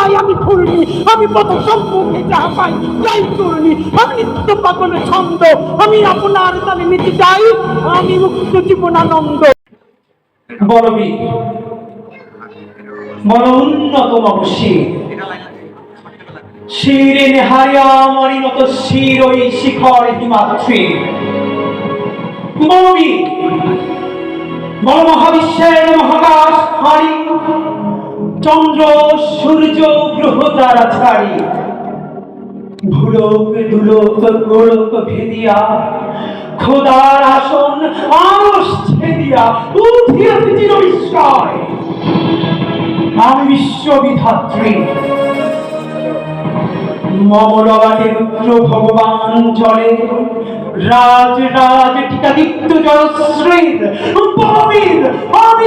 আমি আমি আমি সম্মুখে পাই যাই আমি নিত্য ছন্দ, আমি আপনার তালে নিতে যাই, আমি মুক্ত জীবনানন্দ। বলবি বল উন্নতম শির। নেহারিয়া মরিনত শির ওই শিখর হিমাত্রী বলবি বল মহাবিশ্বের মহাকাশ হারি চন্দ্র, সূর্য, গ্রহ তারা ছাড়ি। ভুলোক, দুলোক, গোলক ভেদিয়া, খোদার আসন ছেদিয়া উঠিয়াছে চির বিস্ময় আমি ভগবান জলে, রাজ রাজ, টিকাদিত্য জয়শ্রীর বলবীর আমি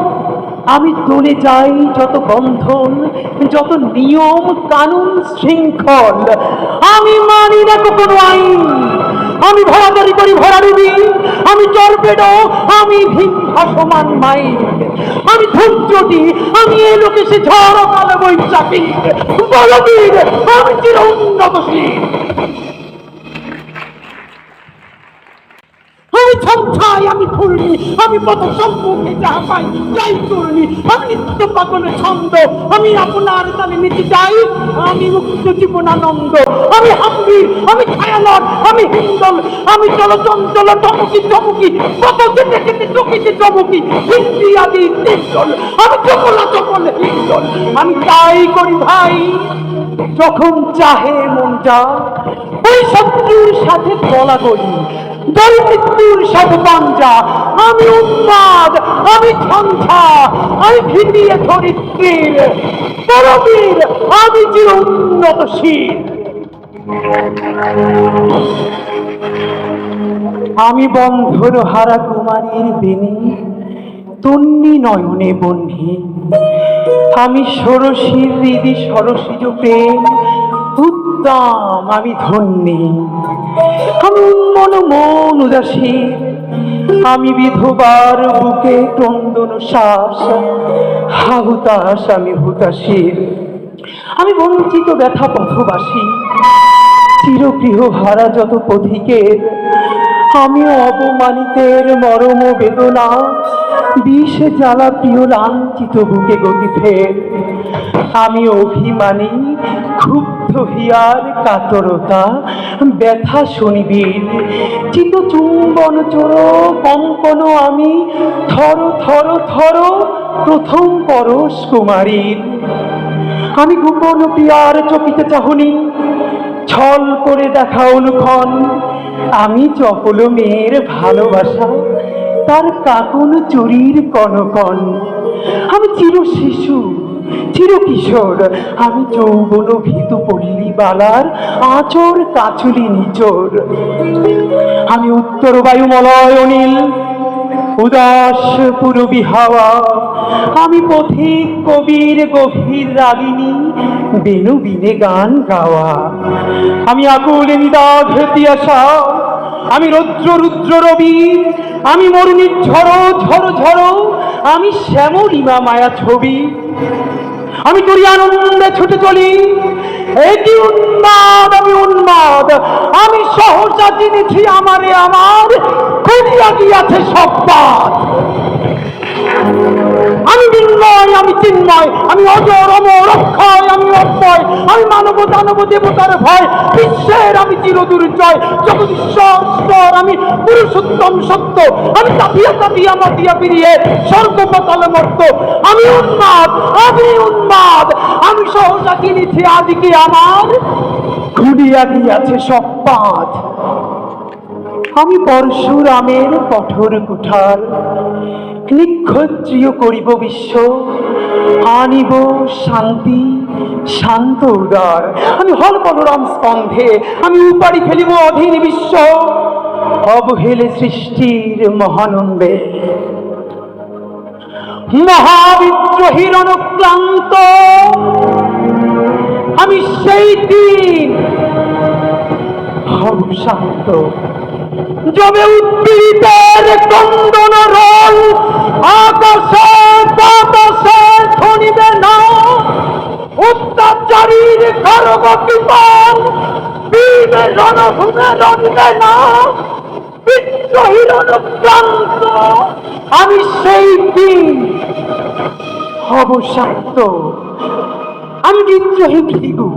আমি চলে যাই যত বন্ধন, যত নিয়ম, কানুন, শৃঙ্খল। আমি মানি না কোনো আইন। আমি ভরাদারি করি ভরাডুবি। আমি চরপেডো আমি ভিন ভাসমান মাইন আমি ধৈর্যটি আমি এ লোকে সে ঝড় কালো বৈশাখী বলবীর আমি চির উন্নতশীল আমি ছমছাই আমি ফুলনি আমি পথ সম্মুখে যাহা পাই যাই করনি আমি নিত্য পাগল ছন্দ, আমি আপনার তালে নিতে যাই, আমি মুক্ত জীবনানন্দ, আমি হাম্বির, আমি ছায়ানট, আমি হিন্দল, আমি চলচঞ্চল টমকি টমকি কত যেতে যেতে চকিতে চমকি, হিন্দি, আদি তিনজল আমি চকলা চকল হিন্দল, আমি তাই করি ভাই, যখন চাহে মনটা ওই শত্রুর সাথে গলা করি আমি উন্মাদ, আমি আমি ধরিত্রীর পরবীর আমি উন্নতশীল আমি বন্ধুর হারা কুমারীর বেনি, তন্নি নয়নে বন্ধি। আমি ষোড়শীর হৃদি সরসিজ প্রেম উদ্দাম আমি ধন্যী। আমি উন্মন মন উদাসী। আমি বিধবার বুকে ক্রন্দন শ্বাস। হাহুতাস আমি হুতাশীর আমি বঞ্চিত ব্যথা পথবাসী। চিরগৃহ হারা যত পথিকের। আমি অপমানিতের মরম বেদনা, বিষ জ্বালা প্রিয় লাঞ্ছিত বুকে গতি ফের আমি অভিমানী, ক্ষুব্ধ হিয়ার কাতরতা, ব্যথা শুনিবির চিত চুম্বন চোর কঙ্কন আমি, থর থর থর, প্রথম পরশ কুমারীর আমি গোপন প্রিয়ার চকিতে চাহনি ছল করে দেখা অনুক্ষণ আমি চপল মেয়ের ভালোবাসা, তার কাকুন চুরির কনকন। আমি চির শিশু, চির কিশোর, আমি যৌবন ভীতু পল্লী বালার আচর কাচুলি নিচোর। আমি উত্তর বায়ুমলয় অনিল উদাস পুরবী হাওয়া। আমি পথিক কবির গভীর রাগিনী, বেনু বিনে গান গাওয়া। আমি আকুল নিদাঘ তিয়াসা আমি রৌদ্র রুদ্র রবি, আমি মরুণীর ঝড়ো ঝড়ো ঝড়ো আমি শ্যামলিমা মায়া ছবি। আমি তোরই আনন্দে ছুটে চলি এটি উন্মাদ, আমি উন্মাদ সহজা চিনেছি আমারে আমার খুঁজিয়া গিয়াছে সব পাত আমি বিন্ময় আমি চিন্ময়, আমি অজর, অমর, অক্ষয়, আমি অক্ষয় আমি মানব, দানব, দেবতার ভয়, বিশ্বের আমি চিরদুর্জয় জগদীশ্বর আমি পুরুষোত্তম সত্য, আমি তাপিয়া তাপিয়া, মাতিয়া ফিরিয়ে স্বর্গ পাতালে মর্ত। আমি উন্মাদ আমি উন্মাদ, আমি সহজা কিনেছি আজকে আমার ঘুরিয়া দিয়াছে সব পাঁচ আমি পরশুরামের কঠোর কুঠার, নিক্ষত্রিয় করিব বিশ্ব, আনিব শান্তি, শান্ত উদার। আমি হল বলরাম স্কন্ধে, আমি উপাড়ি ফেলিব অধীন বিশ্ব, অবহেলে সৃষ্টির মহানন্দে। মহাবিদ্রোহীর অনুক্রান্ত আমি সেই দিন শান্ত যবে উদ্ভিদের কন্দন রোল আকাশে বাতাসে ধনিবে না অত্যাচারীর গর্ব বিমান বীর রণভূমে রণিবে না বিদ্রোহীর অনুক্রান্ত আমি সেই দিন হব শান্ত আমি বিদ্রোহী ভিগু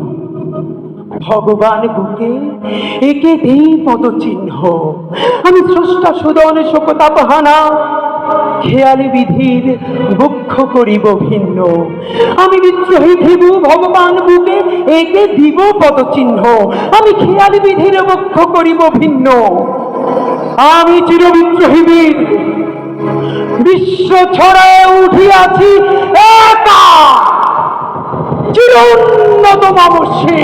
ভগবান বুকে একে দেই পদচিহ্ন। আমি স্রষ্টা সুদন শোকতাপহানা। খেয়ালি বিধির বক্ষ করিব ভিন্ন। আমি বিদ্রোহী ভিবু ভগবান বুকে একে দিব পদচিহ্ন। আমি খেয়ালি বিধির বক্ষ করিব ভিন্ন। আমি চির বিদ্রোহী বীর বিশ্ব ছড়ায় উঠিয়াছি একা। চির উন্নত মামসে